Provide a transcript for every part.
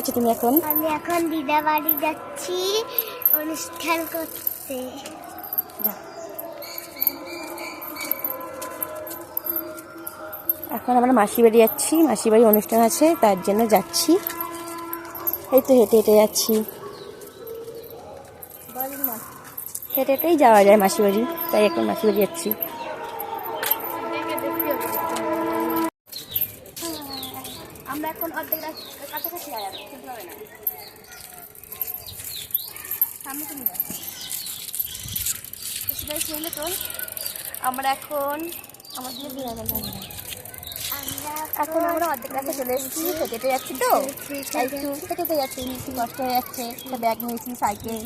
আছো তুমি এখন? আমি এখন দিদা বাড়ি যাচ্ছি অনুষ্ঠান করতে। এখন আমরা মাসি বাড়ি যাচ্ছি মাসি বাড়ি অনুষ্ঠান আছে তার জন্য যাচ্ছি। এই তো হেঁটে হেঁটে যাচ্ছি। হেঁটে হেঁটেই যাওয়া যায় মাসি বাড়ি তাই এখন মাসি বাড়ি যাচ্ছি। কাছাকাছি সামনে তুমি তো আমরা এখন আমাদের এখন আমরা অর্ধেক রাস্তা চলে এসেছি হেঁটে যাচ্ছি তো হেঁটে হেঁটে যাচ্ছি একটু হয়ে যাচ্ছে একটা ব্যাগ নিয়েছি সাইকেল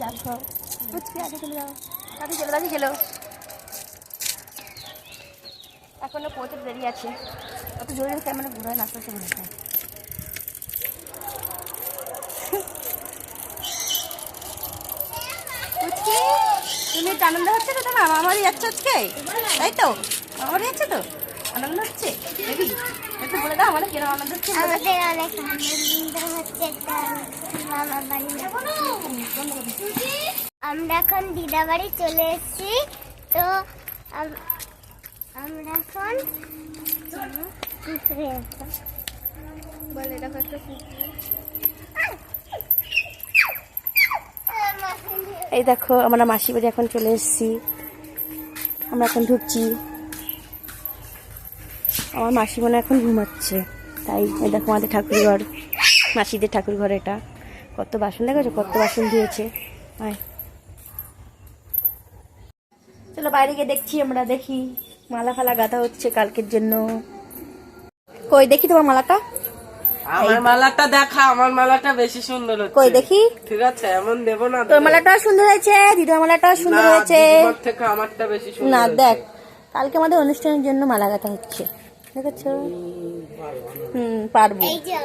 দেখো বুঝছি আগে চলে যাও দাদি গেলো দাদি গেলো এখনও পৌঁছতে দেরি আছে। অত জোরে ক্যামেরা ঘুরে শুরু হয়েছে বুঝছি তুমি একটু আনন্দ হচ্ছে তো তোমার? আমারই যাচ্ছে আজকে? তাই তো? আমারই যাচ্ছে তো? আনন্দ হচ্ছে? দেখি একটু বলে দাও আমাদের কীরকম আনন্দ হচ্ছে। বলে। আমাদের অনেক আনন্দ হচ্ছে মামা বাড়ি আমরা এখন দিদা বাড়ি চলে এসেছি। তো আমরা এখন বলে দেখো একটা। এই দেখো, আমরা মাসি বাড়ি এখন চলে এসেছি। আমরা এখন ঢুকছি। আমার মাসি মনে এখন ঘুমাচ্ছে। তাই এই দেখো আমাদের ঠাকুর ঘর মাসিদের ঠাকুর ঘর এটা। কত বাসন দেখেছ? কত বাসন দিয়েছে চলো বাইরে গিয়ে দেখছি, আমরা দেখি। মালা ফালা গাঁথা হচ্ছে কালকের জন্য। কই, দেখি তোমার মালাটা? আমার মালাটা দেখা আমার মালাটা বেশি সুন্দর হচ্ছে। কই দেখি? ঠিক আছে এমন দেবো না তোর মালাটাও সুন্দর হয়েছে দিদির মালাটাও সুন্দর হয়েছে। থেকে আমারটা বেশি সুন্দর না দেখ কালকে আমাদের অনুষ্ঠানের জন্য মালা গাঁথা হচ্ছে। দেখেছ? হুম পারব। এই যে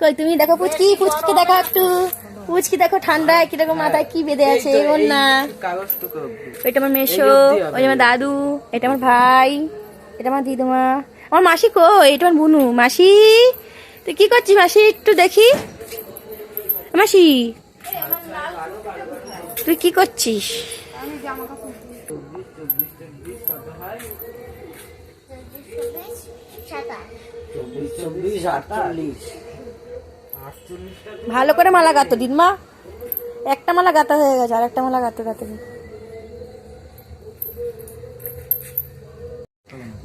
কই তুমি দেখো পুচকি পুচকিকে দেখো একটু। পুচকি দেখো ঠান্ডায় কীরকম মাথায় কি বেঁধে আছে ওর না। ওইটা আমার মেশো এই ওই আমার দাদু এটা আমার ভাই এটা আমার দিদিমা। আমার মাসি কো এটা আমার বুনু। মাসি? তুই কি করছিস মাসি? একটু দেখি। মাসি, তুই কি করছিস? ভালো করে মালা গাতো দিন মা একটা মালা গাঁথা হয়ে গেছে, আর একটা মালা গাঁতে গাঁতে।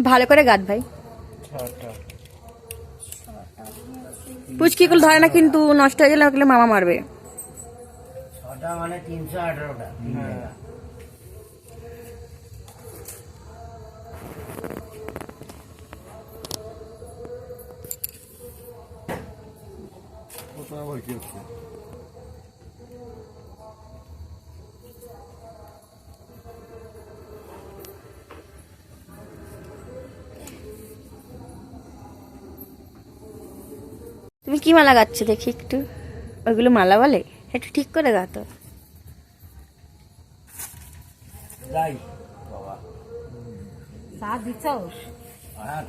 ভালো করে গাত ভাই। পুচকি গুলো ধরে না কিন্তু নষ্ট হয়ে গেলে ওগুলো মামা মারবে। ছটা মানে তিনশো আঠারোটা তুমি কি মালা গাচ্ছ দেখি একটু? ওইগুলো মালা বলে? একটু ঠিক করে গাতো যাই। বাবা হ্যাঁ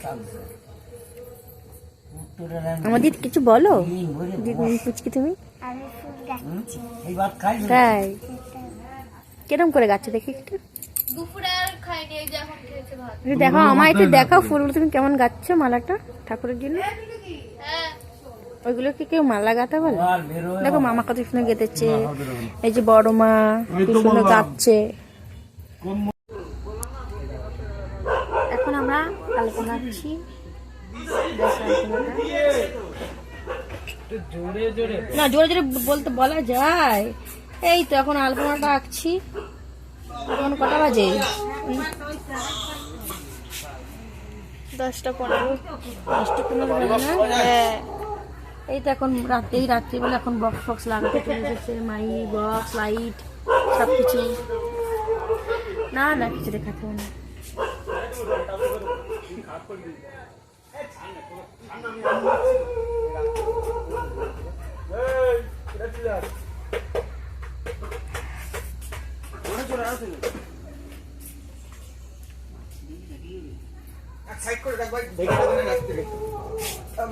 দিদি কিছু বলো? পুচকি তুমি? তাই? কিরম করে গাচ্ছ দেখি একটু? একটু দেখো আমায় একটু দেখাও ফুলগুলো। তুমি কেমন গাচ্ছ মালাটা ঠাকুরের জন্য? ওইগুলো কি কেউ মালা গাঁথা বলে? দেখো মামা কত সুন্দর গেতেছে এই যে বড় মা কি সুন্দর গাচ্ছে এখন আমরা আলোচনা করছি জোরে জোরে না জোরে জোরে বলতে বলা যায়। এই তো এখন আলপনাটা আঁকছি। এখন কটা বাজে? দশটা পনেরো। দশটা পনেরো বাজে না? হ্যাঁ। এই তো এখন রাত্রে এই রাত্রিবেলা এখন বক্স ফক্স লাগাতে চলে এসেছে। মাই বক্স লাইট সব কিছু না না, কিছু দেখাতে হবে না। সাইড করে ভাই, দেখে রাখতে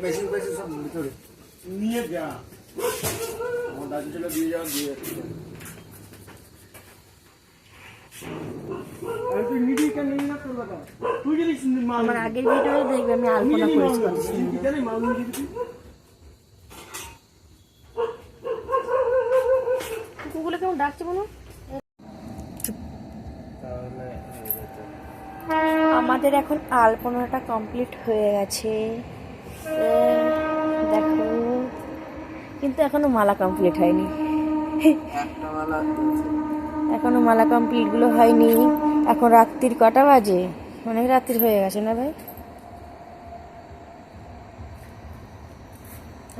মেশিন ফেশিন সব ভিতরে নিয়ে যা আমার দাদু দিয়ে যাওয়া দিয়ে আগের ভিডিও দেখবে আমি আলপনা করেছি কুকুরগুলো কেমন ডাকছে বলো আমাদের এখন আলপনাটা কমপ্লিট হয়ে গেছে। দেখো। কিন্তু এখনও মালা কমপ্লিট হয়নি। এখনও মালা কমপ্লিটগুলো হয়নি। এখন রাত্রির কটা বাজে? অনেক রাত্রির হয়ে গেছে না ভাই?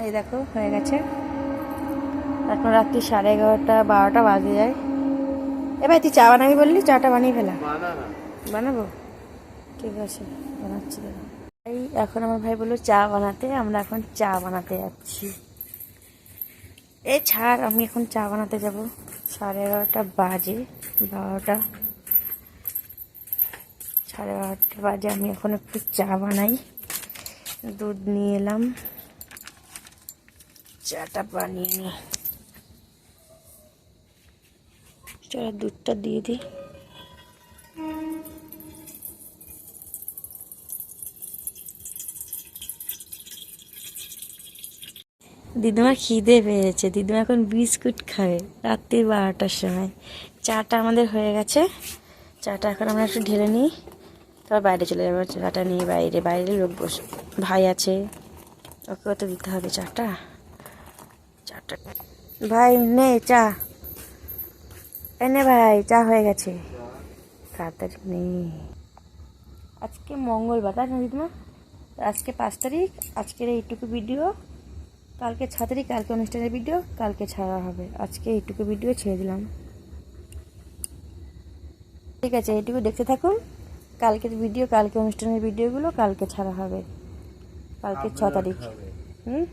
এই দেখো হয়ে গেছে। এখন রাত্রি সাড়ে এগারোটা বারোটা বাজে যায়। এ ভাই তুই চা বানাবি বললি? চাটা বানিয়ে ফেলা। বানাবো? ঠিক আছে, বানাচ্ছি। এই এখন আমার ভাই বলল চা বানাতে, আমরা এখন চা বানাতে যাচ্ছি। এ ছাড়, আমি এখন চা বানাতে যাব। সাড়ে এগারোটা বাজে, বারোটা। সাড়ে বারোটা বাজে, আমি এখন একটু চা বানাই। দুধ নিয়ে এলাম। চাটা বানিয়ে নিই। চলো দুধটা দিয়ে দিই। দিদিমা খিদে পেয়েছে। দিদিমা এখন বিস্কুট খাবে রাত্রি বারোটার সময়। চাটা আমাদের হয়ে গেছে। চাটা এখন আমরা একটু ঢেলে নিই। তারপর বাইরে চলে যাব। চাটা নিয়ে বাইরে। বাইরে লোক বসে ভাই আছে। ওকেও তো দিতে হবে চাটা। চাটা ভাই, নে চা। এনে ভাই, চা হয়ে গেছে। তাড়াতাড়ি নেই আজকে মঙ্গলবার, তাই না দিদিমা? আজকে পাঁচ তারিখ। আজকের এইটুকু ভিডিও। কালকে ছ তারিখ কালকে অনুষ্ঠানের ভিডিও কালকে ছাড়া হবে। আজকে এইটুকু ভিডিও ছেড়ে দিলাম। ঠিক আছে এইটুকু দেখতে থাকুন। কালকের ভিডিও কালকে অনুষ্ঠানের ভিডিওগুলো কালকে ছাড়া হবে। কালকে ছ তারিখ। হুম?